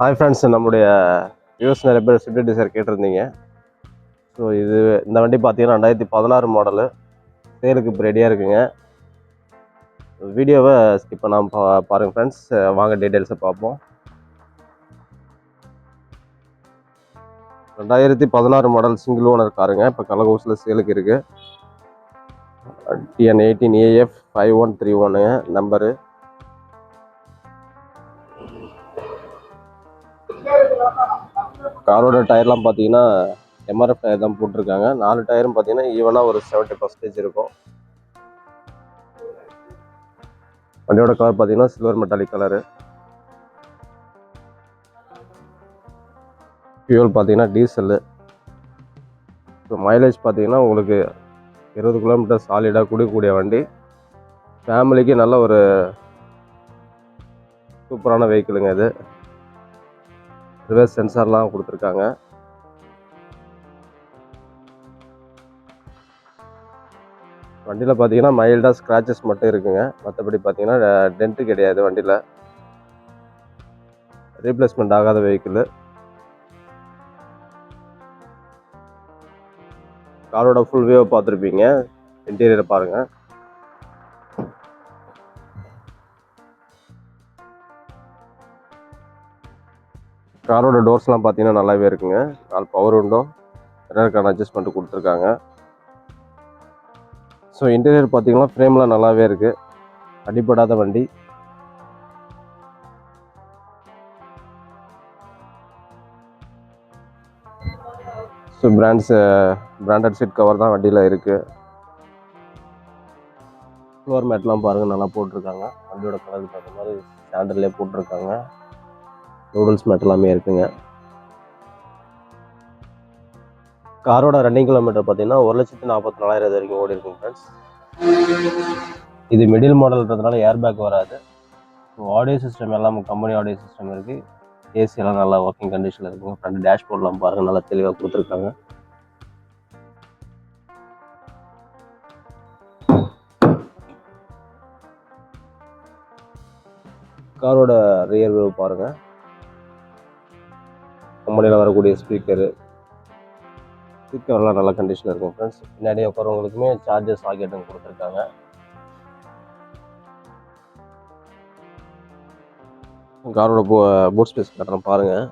Hi friends நம்முடைய US நிறைய பேர் ஸ்விஃப்ட் டிசைர் கேட்டிருந்தீங்க. ஸோ இது இந்த வண்டி பார்த்தீங்கன்னா ரெண்டாயிரத்தி பதினாறு மாடலு சேலுக்கு இப்போ ரெடியாக இருக்குங்க. வீடியோவை ஸ்கிப் பண்ணாமல் பா பாருங்கள் ஃப்ரெண்ட்ஸ் வாங்க டீட்டெயில்ஸை பார்ப்போம். ரெண்டாயிரத்தி பதினாறு மாடல் சிங்கிள் ஓனர் காருங்க இப்போ கலகோஸில் சேலுக்கு இருக்குது TN eighteen AF five one three ஒன்னுங்க number காரோட டயர்லாம் பார்த்தீங்கன்னா எம்ஆர்எஃப் டயர் தான் போட்டிருக்காங்க. நாலு டயரும் பார்த்தீங்கன்னா ஈவனாக ஒரு செவன்ட்டி பர்சன்டேஜ் இருக்கும். வண்டியோட கலர் பார்த்தீங்கன்னா சில்வர் மெட்டாலிக் கலரு ஃபியூல் பார்த்தீங்கன்னா டீசலு இப்போ மைலேஜ் பார்த்தீங்கன்னா உங்களுக்கு இருபது கிலோமீட்டர் சாலிடாக குடிக்கக்கூடிய வண்டி. ஃபேமிலிக்கு நல்ல ஒரு சூப்பரான வெஹிக்கிளுங்க இது. ரிவர்ஸ் சென்சார்லாம் கொடுத்துருக்காங்க. வண்டியில் பார்த்தீங்கன்னா மைல்டாக ஸ்க்ராச்சஸ் மட்டும் இருக்குங்க. மற்றபடி பார்த்தீங்கன்னா டென்ட்டு கிடையாது வண்டியில். ரீப்ளேஸ்மெண்ட் ஆகாத வெஹிக்கிள் காரோட ஃபுல் வியூவை பார்த்துருப்பீங்க. இன்டீரியரை பாருங்கள் காரோட டோர்ஸ்லாம் பார்த்தீங்கன்னா நல்லாவே இருக்குங்க. நாலு பவர் உண்டோ அட்ஜஸ்ட் பண்ணிட்டு கொடுத்துருக்காங்க. ஸோ இன்டீரியர் பார்த்தீங்கன்னா ஃப்ரேம்லாம் நல்லாவே இருக்குது அடிப்படாத வண்டி. So brands branded seat cover தான் வண்டியில் இருக்குது ஃப்ளோர் மேட்லாம் பாருங்கள் நல்லா போட்டிருக்காங்க. வண்டியோட கலருக்கு தகுந்த மாதிரி ஸ்டாண்டர்ட்லேயே போட்டிருக்காங்க. நூடுல்ஸ் மேட் எல்லாமே இருக்குங்க. காரோட ரன்னிங் கிலோமீட்டர் பார்த்தீங்கன்னா ஒரு லட்சத்தி நாற்பத்தி நாலாயிரம் வரைக்கும் ஓடி இருக்குங்க ஃப்ரெண்ட்ஸ் இது மிடில் மாடல்ன்றதுனால ஏர் பேக் வராது. ஆடியோ சிஸ்டம் எல்லாம் கம்பெனி ஆடியோ சிஸ்டம் இருக்குது ஏசி எல்லாம் நல்லா ஒர்க்கிங் கண்டிஷனில் இருக்குங்க ஃப்ரண்ட் டேஷ்போர்ட்லாம் பாருங்கள் நல்லா தெளிவாக கொடுத்துருக்காங்க. காரோட ரியர் வியூ பாருங்கள் கம்பெனியில் வரக்கூடிய ஸ்பீக்கரு ஸ்பீக்கர்லாம் நல்ல கண்டிஷனில் இருக்கும் ஃப்ரெண்ட்ஸ் பின்னாடி உட்காரவங்களுக்குமே சார்ஜர் சாக்கெட்டும் கொடுத்துருக்காங்க. காரோட போ பூட் ஸ்பேஸ் காட்டுறேன் பாருங்கள்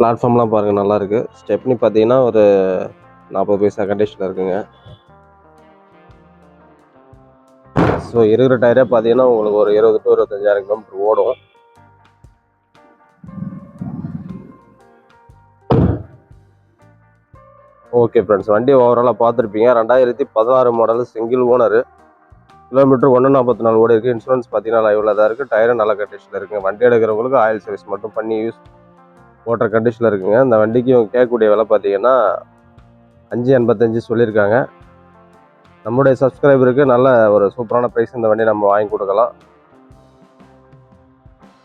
பிளாட்ஃபார்ம்லாம் பாருங்கள் நல்லாயிருக்கு ஸ்டெப்னி பார்த்தீங்கன்னா ஒரு நாற்பது பைசா கண்டிஷனில் இருக்குங்க. ஸோ இருக்கிற டயரே பார்த்தீங்கன்னா உங்களுக்கு ஒரு இருபது டு இருபத்தஞ்சாயிரம் கிலோமீட்டர் ஓடும். ஓகே ஃப்ரெண்ட்ஸ் வண்டி ஓவராலாக பார்த்துருப்பீங்க ரெண்டாயிரத்தி பதினாறு மாடல் சிங்கிள் ஓனர் கிலோமீட்டர் ஒன்று நாற்பத்தி நாலு ஓடி இருக்குது இன்சூரன்ஸ் பார்த்தீங்கன்னா லைவில் தான் இருக்குது டயரும் நல்ல கண்டிஷனில் இருக்குது வண்டி எடுக்கிறவங்களுக்கு ஆயில் சர்வீஸ் மட்டும் பண்ணி யூஸ் ஓட்டுற கண்டிஷனில் இருக்குங்க. இந்த வண்டிக்கு இவங்க கேட்கக்கூடிய விலை பார்த்தீங்கன்னா அஞ்சு எண்பத்தஞ்சு சொல்லியிருக்காங்க. நம்முடைய சப்ஸ்கிரைபருக்கு நல்ல ஒரு சூப்பரான ப்ரைஸ் இந்த வண்டி நம்ம வாங்கி கொடுக்கலாம்.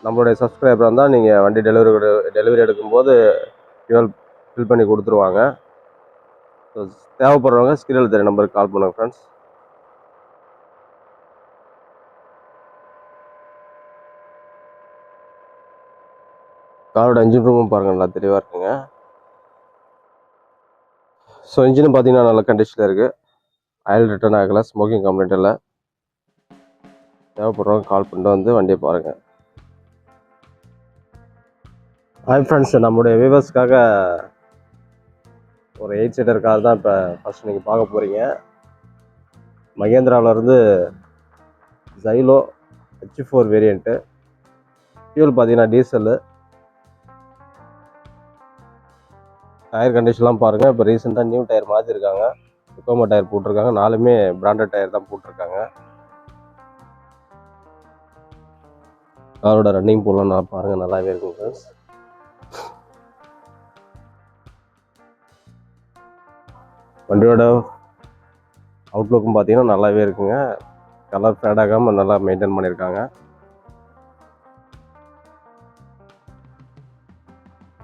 நம்மளுடைய சப்ஸ்கிரைபர் இருந்தால் நீங்கள் வண்டி டெலிவரி டெலிவரி எடுக்கும்போது ஃபியூல் ஃபில் பண்ணி கொடுத்துருவாங்க. ஸோ தேவைப்படுறவங்க ஸ்கிரீனில் தெரிய நம்பருக்கு கால் பண்ணுங்கள் ஃப்ரெண்ட்ஸ் காரோட இன்ஜின் ரூமும் பாருங்கள் நல்லா தெளிவாக இருக்குங்க. ஸோ இன்ஜினும் பார்த்தீங்கன்னா நல்ல கண்டிஷனில் இருக்குது ஆயில் ரிட்டர்ன் ஆகலை. ஸ்மோக்கிங் கம்ப்ளைண்ட் இல்லை. தேவைப்படுறவங்க கால் பண்ணிட்டு வந்து வண்டியை பாருங்கள் ஹாய் ஃப்ரெண்ட்ஸ் நம்முடைய வியூவர்ஸ்க்காக ஒரு எயிட் சீட்டர் கார் தான் இப்போ ஃபஸ்ட் நீங்கள் பார்க்க போகிறீங்க மகேந்திராவிலேருந்து Xylo H four variant fuel பார்த்தீங்கன்னா டீசலு டயர் கண்டிஷன்லாம் பாருங்கள் இப்போ ரீசெண்டாக நியூ டயர் மாற்றிருக்காங்க சுக்கோமா டயர் போட்டிருக்காங்க. நாலுமே பிராண்டட் டயர் தான் போட்டிருக்காங்க. காரோட ரன்னிங் போலாம் நான் பாருங்கள் நல்லாவே இருக்கும் ஃப்ரெண்ட்ஸ் வண்டியோட அவுட்லுக்கும் பார்த்தீங்கன்னா நல்லாவே இருக்குங்க. கலர் ஃபேட் ஆகாமல் நல்லா மெயின்டைன் பண்ணியிருக்காங்க.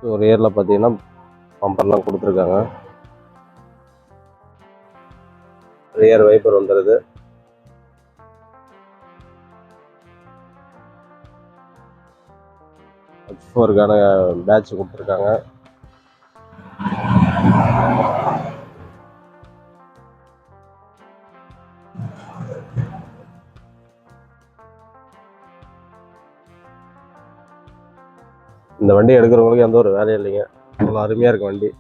ஸோ ரியரில் பார்த்தீங்கன்னா பம்பர்லாம் கொடுத்துருக்காங்க. ரியர் வைப்பர் வந்துடுது ஃபோருக்கான பேட்ச் கொடுத்துருக்காங்க. இந்த வண்டி எடுக்கிறவங்களுக்கு எந்த ஒரு வேலையும் இல்லைங்க. அவ்வளோ அருமையாக இருக்குது வண்டி.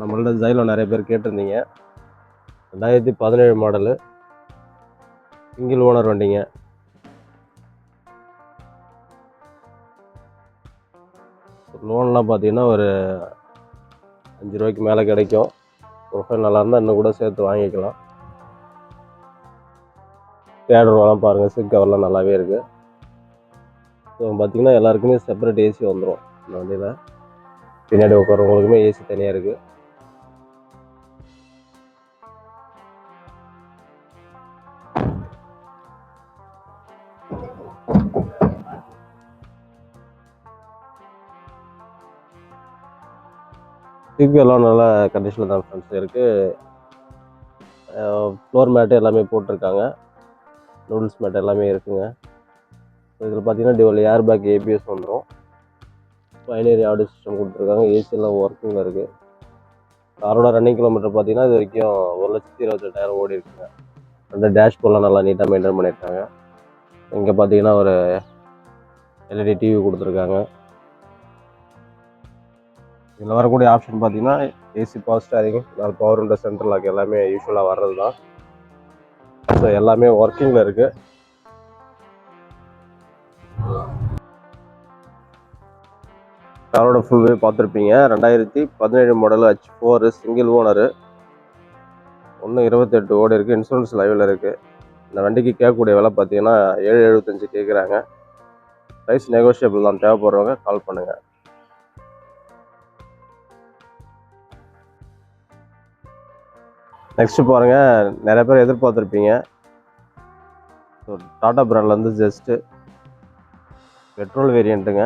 நம்மள்ட்ட ஜைலோ நிறைய பேர் கேட்டிருந்தீங்க. ரெண்டாயிரத்தி பதினேழு மாடலு. சிங்கிள் ஓனர் வண்டிங்க. லோன்லாம் பார்த்தீங்கன்னா ஒரு அஞ்சு ரூபாய்க்கு மேலே கிடைக்கும். ப்ரொஃபைல் நல்லா இருந்தால் இன்னும் கூட சேர்த்து வாங்கிக்கலாம். தேடுறவெல்லாம் பாருங்கள் சிக் கவர்லாம் நல்லாவே இருக்குது ஸோ பார்த்தீங்கன்னா எல்லாருக்குமே செப்பரேட் ஏசி வந்துடும் இந்த வண்டியில். பின்னாடி உட்காரவங்களுக்குமே ஏசி தனியாக இருக்குது சிக் எல்லாம் நல்ல கண்டிஷனில் தான் ஃப்ரெண்ட்ஸ் இருக்குது ஃப்ளோர் மேட்டு எல்லாமே போட்டிருக்காங்க. நூடுல்ஸ் மேட் எல்லாமே இருக்குங்க. இதில் பார்த்தீங்கன்னா டிவல் ஏர் பேக் ஏபிஎஸ் வந்துடும் பைனரி ஆடியோ சிஸ்டம் கொடுத்துருக்காங்க. ஏசியெல்லாம் ஒர்க்கிங்கில் இருக்குது காரோட ரன்னிங் கிலோமீட்டர் பார்த்தீங்கன்னா இது வரைக்கும் ஒரு லட்சத்தி இருபத்தெட்டாயிரம் ஓடி இருக்குங்க. ரெண்டு டேஷ்போர்ட்லாம் நல்லா நீட்டாக மெயின்டைன் பண்ணியிருக்காங்க இங்கே பார்த்தீங்கன்னா ஒரு எல்இடி டிவி கொடுத்துருக்காங்க. இதில் வரக்கூடிய ஆப்ஷன் பார்த்தீங்கன்னா ஏசி பவர் ஸ்டாரிங் நாலு பவர் விண்டோ சென்ட்ரல் லாக் எல்லாமே யூஸ்வலாக வர்றது தான் ஸோ எல்லாமே ஒர்க்கிங்கில் இருக்குது காரோட ஃபுல் வே பார்த்துருப்பீங்க. ரெண்டாயிரத்தி பதினேழு model H four single owner ஒன்று இருபத்தெட்டு ஓடி இருக்குது இன்சூரன்ஸ் லைவில் இருக்குது இந்த வண்டிக்கு கேட்கக்கூடிய விலை பார்த்தீங்கன்னா ஏழு எழுபத்தஞ்சு கேட்குறாங்க. ப்ரைஸ் நெகோஷியபிள் தான். தேவைப்படுறவங்க கால் பண்ணுங்கள் நெக்ஸ்ட்டு பாருங்கள் நிறைய பேர் எதிர்பார்த்துருப்பீங்க. ஸோ டாட்டா பிராண்ட்லேருந்து ஜஸ்ட்டு பெட்ரோல் வேரியண்ட்டுங்க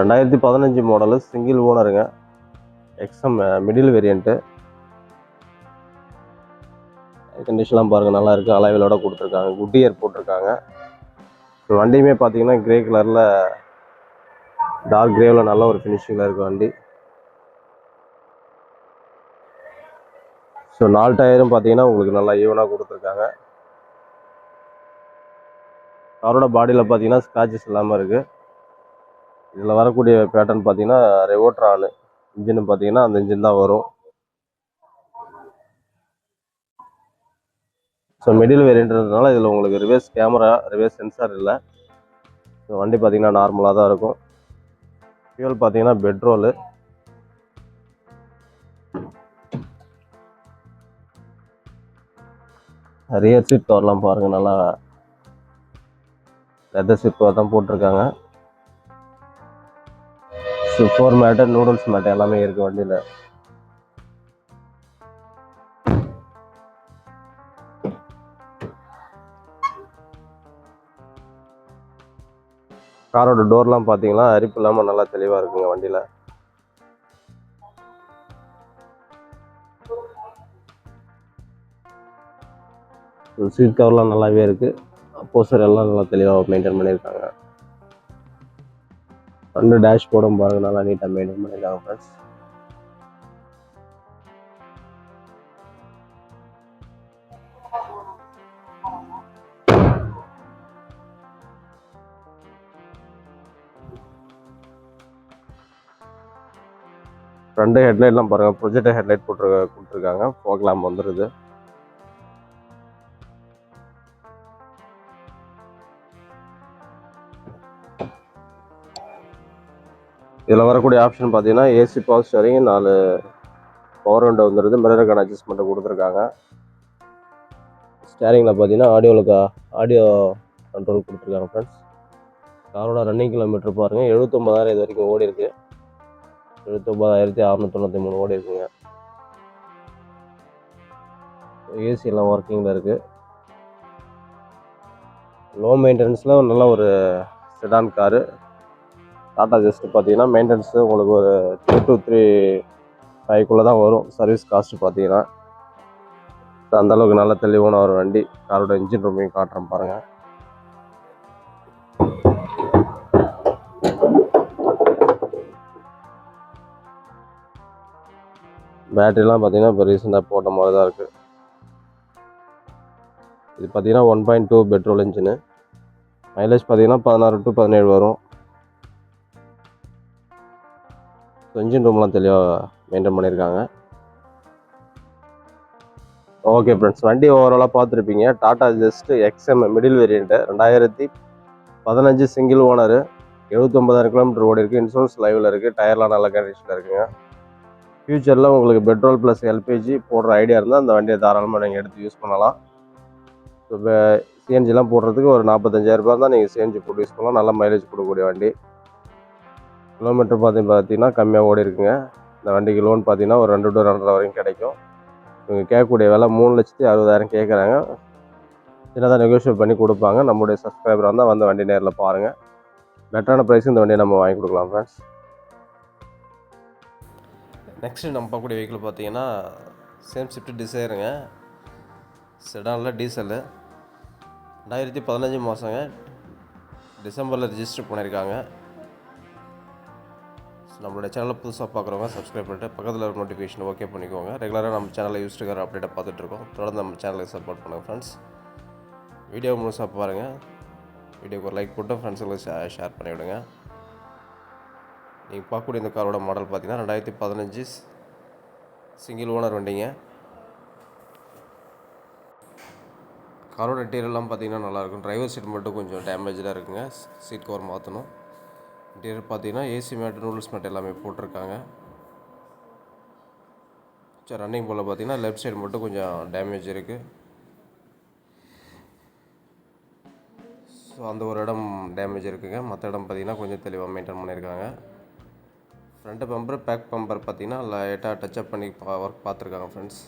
ரெண்டாயிரத்தி பதினஞ்சு மாடலு சிங்கிள் ஓனருங்க எக்ஸம் மிடில் வேரியண்ட்டு கண்டிஷன்லாம் பாருங்கள் நல்லா இருக்குது அலைவிலோட கொடுத்துருக்காங்க. குட் இயர் போட்டிருக்காங்க. ஸோ வண்டியுமே பார்த்தீங்கன்னா கிரே கலரில் டார்க் கிரேவில் நல்ல ஒரு ஃபினிஷிங்கில் இருக்குது வண்டி. ஸோ நாலு டயரும் பார்த்தீங்கன்னா உங்களுக்கு நல்லா ஈவனாக கொடுத்துருக்காங்க. காரோட பாடியில் பார்த்தீங்கன்னா ஸ்க்ராச்சஸ் இல்லாமல் இருக்குது இதில் வரக்கூடிய பேட்டர்ன் பார்த்தீங்கன்னா ரெவோட்ரானு இன்ஜின் பார்த்தீங்கன்னா அந்த இன்ஜின் தான் வரும். ஸோ மிடில் வேரியன்றதுனால இதில் உங்களுக்கு ரிவர்ஸ் கேமரா ரிவர்ஸ் சென்சார் இல்லை. ஸோ வண்டி பார்த்தீங்கன்னா நார்மலாக தான் இருக்கும். ஃபியூல் பார்த்தீங்கன்னா பெட்ரோலு ரியர் சீட் கவர்லாம் பாருங்கள் நல்லா லெதர் சீட் கவர் தான் போட்டிருக்காங்க. ஃபோர் மேட்டு நூடுல்ஸ் மேட்டு எல்லாமே இருக்குது வண்டியில். காரோட டோர்லாம் பார்த்தீங்கன்னா அரிப்பு இல்லாமல் நல்லா தெளிவாக இருக்குங்க வண்டியில். சீட் கவர்லாம் நல்லாவே இருக்குது போஸ்டர் எல்லாம் நல்லா தெளிவாக மெயின்டைன் பண்ணியிருக்காங்க. அந்த டேஷ் போர்டும் பாருங்க நல்லா நீட்டாக மெயின்டைன் பண்ணியிருக்காங்க ஃப்ரெண்ட்ஸ் ரெண்டு ஹெட்லைட்லாம் பாருங்கள் ப்ரொஜெக்டர் ஹெட்லைட் போட்டு கொடுத்துருக்காங்க ஃபோக் லேம்ப் வந்துடுது இதில் வரக்கூடிய ஆப்ஷன் பார்த்தீங்கன்னா ஏசி பவர் ஸ்டேரிங் நாலு பவர் விண்டோ வந்துடுது மிரருக்கான அட்ஜஸ்ட்மெண்ட்டை கொடுத்துருக்காங்க. ஸ்டேரிங்கில் பார்த்தீங்கன்னா ஆடியோவில் ஆடியோ கண்ட்ரோல் கொடுத்துருக்காங்க ஃப்ரெண்ட்ஸ் காரோட ரன்னிங் கிலோமீட்டர் பாருங்கள் எழுபத்தொம்பதாயிரம் இது வரைக்கும் ஓடி இருக்குது எழுபத்தொம்பதாயிரத்தி அறநூத்தொண்ணூற்றி மூணு ஓடி இருக்குங்க. ஏசி எல்லாம் ஒர்க்கிங்கில் இருக்குது லோ மெயின்டெனன்ஸில் நல்ல ஒரு செடான் காரு டாட்டா ஜஸ்ட் பார்த்தீங்கன்னா மெயின்டெனன்ஸு உங்களுக்கு ஒரு டூ டூ த்ரீ ஃபைவ்க்குள்ளே தான் வரும். சர்வீஸ் காஸ்ட்டு பார்த்தீங்கன்னா. அந்தளவுக்கு நல்ல தெளிவான ஒரு வண்டி. காரோட இன்ஜின் ரூமையும் காட்டுறேன் பாருங்கள் பேட்டரிலாம் பார்த்தீங்கன்னா இப்போ ரீசெண்டாக போட்ட மாதிரி தான் இருக்குது இது பார்த்தீங்கன்னா one point two petrol engine mileage பார்த்தீங்கன்னா பதினாறு டு பதினேழு வரும். இன்ஜின் ரூம்லாம் தெளிவாக மெயின்டைன் பண்ணியிருக்காங்க ஓகே ஃப்ரெண்ட்ஸ் வண்டி ஓவராலாக பார்த்துருப்பீங்க. Tata Zest XM middle variant ரெண்டாயிரத்தி பதினஞ்சு சிங்கிள் ஓனரு எழுபத்தொம்பதாயிரம் கிலோமீட்டர் ஓடி இருக்குது இன்சூரன்ஸ் லைவில் இருக்குது டயர்லாம் நல்ல கண்டிஷனில் இருக்குங்க. ஃப்யூச்சரில் உங்களுக்கு பெட்ரோல் ப்ளஸ் எல்பிஜி போடுற ஐடியா இருந்தால் அந்த வண்டியை தாராளமாக நீங்கள் எடுத்து யூஸ் பண்ணலாம். இப்போ சிஎன்ஜிலாம் போடுறதுக்கு ஒரு நாற்பத்தஞ்சாயிரம் ரூபாய் தான் நீங்கள் சிஎன்ஜி போட்டு யூஸ் பண்ணலாம். நல்ல மைலேஜ் கொடுக்கக்கூடிய வண்டி. கிலோமீட்டர் பார்த்து பார்த்தீங்கன்னா கம்மியாக ஓடி இருக்குங்க. இந்த வண்டிக்கு லோன் பார்த்தீங்கன்னா ஒரு ரெண்டு டு ரெண்டரை வரைக்கும் கிடைக்கும். இவங்க கேட்கக்கூடிய விலை மூணு லட்சத்தி அறுபதாயிரம் கேட்குறாங்க. சின்னதாக நெகோஷியேட் பண்ணி கொடுப்பாங்க. நம்மளுடைய சப்ஸ்கிரைபர் வந்தால் வந்து வண்டி நேரில் பாருங்கள் பெட்டரான ப்ரைஸ் இந்த வண்டியை நம்ம வாங்கி கொடுக்கலாம் ஃப்ரெண்ட்ஸ் நெக்ஸ்ட்டு நம்ம பார்க்கக்கூடிய வெஹிக்கிள் பார்த்தீங்கன்னா சேம் ஷிஃப்ட் டிசைருங்க செடானில் டீசலு ரெண்டாயிரத்தி பதினஞ்சு மாதங்க டிசம்பரில் ரிஜிஸ்டர் பண்ணியிருக்காங்க நம்மளோட சேனலை புதுசாக பார்க்குறவங்க சப்ஸ்கிரைப் பண்ணிட்டு பக்கத்தில் இருக்க நோட்டிஃபிகேஷன் ஓகே பண்ணிக்கோங்க. ரெகுலராக நம்ம சேனலில் யூஸ் இருக்கிற அப்டேட்டை பார்த்துட்ருக்கோம் தொடர்ந்து நம்ம சேனலை சப்போர்ட் பண்ணுங்கள் ஃப்ரெண்ட்ஸ் வீடியோ முழுசாக பாருங்கள் வீடியோக்கு ஒரு லைக் போட்டு ஃப்ரெண்ட்ஸுங்களுக்கு ஷே ஷேர் பண்ணிவிடுங்க. நீங்கள் பார்க்கக்கூடிய இந்த காரோட மாடல் பார்த்தீங்கன்னா ரெண்டாயிரத்தி பதினஞ்சு சிங்கிள் ஓனர் வண்டிங்க. காரோட இன்டீரியர்லாம் பார்த்தீங்கன்னா நல்லாயிருக்கும் டிரைவர் சீட் மட்டும் கொஞ்சம் டேமேஜாக இருக்குங்க. சீட் கவர் மாற்றணும் இன்டீரியர் பார்த்தீங்கன்னா ஏசி மேட் நூடுல்ஸ் மேட் எல்லாமே போட்டிருக்காங்க. சரி ரன்னிங் போல் பார்த்தீங்கன்னா லெஃப்ட் சைடு மட்டும் கொஞ்சம் டேமேஜ் இருக்குது ஸோ அந்த ஒரு இடம் டேமேஜ் இருக்குங்க. மற்ற இடம் பார்த்தீங்கன்னா கொஞ்சம் தெளிவாக மெயின்டைன் பண்ணியிருக்காங்க. ஃப்ரண்ட் பம்பர் பேக் பம்பர் பார்த்தீங்கன்னா லைட்டாக டச்சப் பண்ணி பா ஒர்க் பார்த்துருக்காங்க ஃப்ரெண்ட்ஸ்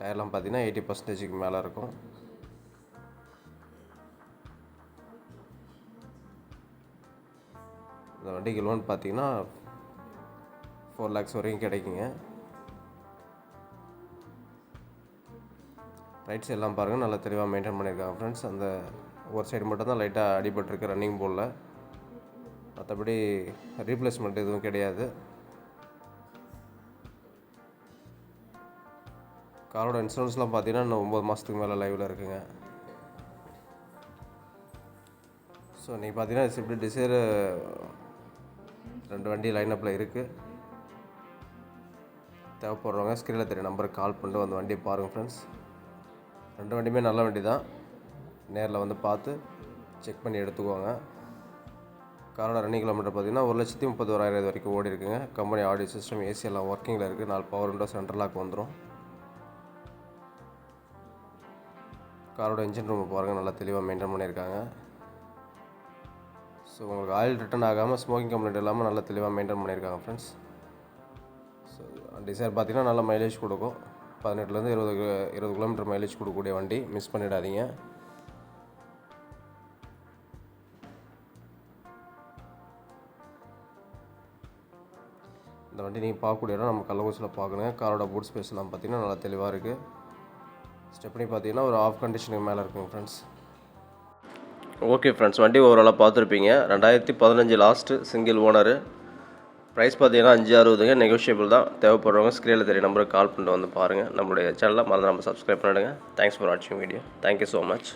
டயர்லாம் பார்த்தீங்கன்னா எயிட்டி பர்சன்டேஜுக்கு மேலே இருக்கும். இந்த வண்டிக்கு லோன் பார்த்தீங்கன்னா ஃபோர் லேக்ஸ் வரைக்கும் கிடைக்குங்க. ரைட்ஸ் எல்லாம் பாருங்கள் நல்லா தெளிவாக மெயின்டைன் பண்ணியிருக்காங்க ஃப்ரெண்ட்ஸ் அந்த ஒரு சைடு மட்டும்தான் லைட்டாக அடிபட்டிருக்கு ரன்னிங் போலில் மற்றபடி ரீப்ளேஸ்மெண்ட் எதுவும் கிடையாது. காரோட இன்சூரன்ஸ்லாம் பார்த்தீங்கன்னா இன்னும் ஒம்பது மாதத்துக்கு மேலே லைவில் இருக்குங்க. ஸோ நீங்கள் பார்த்தீங்கன்னா சிப்டி டிசைர் ரெண்டு வண்டி லைனப்பில் இருக்குது தேவைப்படுறவங்க ஸ்க்ரீனில் தெரிய நம்பருக்கு கால் பண்ணிட்டு வந்து வண்டியை பாருங்கள் ஃப்ரெண்ட்ஸ் ரெண்டு வண்டியுமே நல்ல வண்டி தான் நேரில் வந்து பார்த்து செக் பண்ணி எடுத்துக்கோங்க. காரோட ரன்னிங் கிலோமீட்டர் பார்த்தீங்கன்னா ஒரு லட்சத்தி முப்பத்தோராயிரம் இது வரைக்கும் ஓடி இருக்குங்க. கம்பெனி ஆடியோ சிஸ்டம் ஏசி எல்லாம் ஒர்க்கிங்கில் இருக்குது நாலு பவர் விண்டோ சென்ட்ரலாக வந்துடும் காரோட இன்ஜின் ரூம் பாருங்கள் நல்லா தெளிவாக மெயின்டைன் பண்ணியிருக்காங்க. ஸோ உங்களுக்கு ஆயில் ரிட்டர்ன் ஆகாமல் ஸ்மோக்கிங் கம்ப்ளைண்ட் இல்லாமல் நல்லா தெளிவாக மெயின்டைன் பண்ணியிருக்காங்க ஃப்ரெண்ட்ஸ் ஸோ டிசைர் பார்த்தீங்கன்னா நல்ல மைலேஜ் கொடுக்கும். பதினெட்டுலேருந்து இருபது இருபது கிலோமீட்டர் மைலேஜ் கொடுக்கக்கூடிய வண்டி மிஸ் பண்ணிடாதீங்க. இந்த வண்டி நீங்கள் பார்க்கக்கூடிய இடம் நம்ம கள்ளக்குறிச்சியில் பார்க்கணுங்க. காரோட பூட் ஸ்பேஸ்லாம் பார்த்தீங்கன்னா நல்லா தெளிவாக இருக்குது ஸ்டெப்னி பார்த்தீங்கன்னா ஒரு ஆஃப் கண்டிஷனுக்கு மேலே இருக்குங்க ஃப்ரெண்ட்ஸ் ஓகே ஃப்ரெண்ட்ஸ் வண்டி ஓவராலாக பார்த்துருப்பீங்க. ரெண்டாயிரத்தி பதினஞ்சு லாஸ்ட்டு சிங்கிள் ஓனரு ப்ரைஸ் பார்த்தீங்கன்னா அஞ்சு அறுபதுங்க. நெகோஷியபிள் தான். தேவைப்படுறவங்க ஸ்க்ரீனில் தெரிய நம்பருக்கு கால் பண்ணிட்டு வந்து பாருங்கள் நம்மளுடைய சேனலை மறந்து நம்ம சப்ஸ்கிரைப் பண்ணிடுங்க தேங்க்ஸ் ஃபார் வாட்சிங் video thank you so much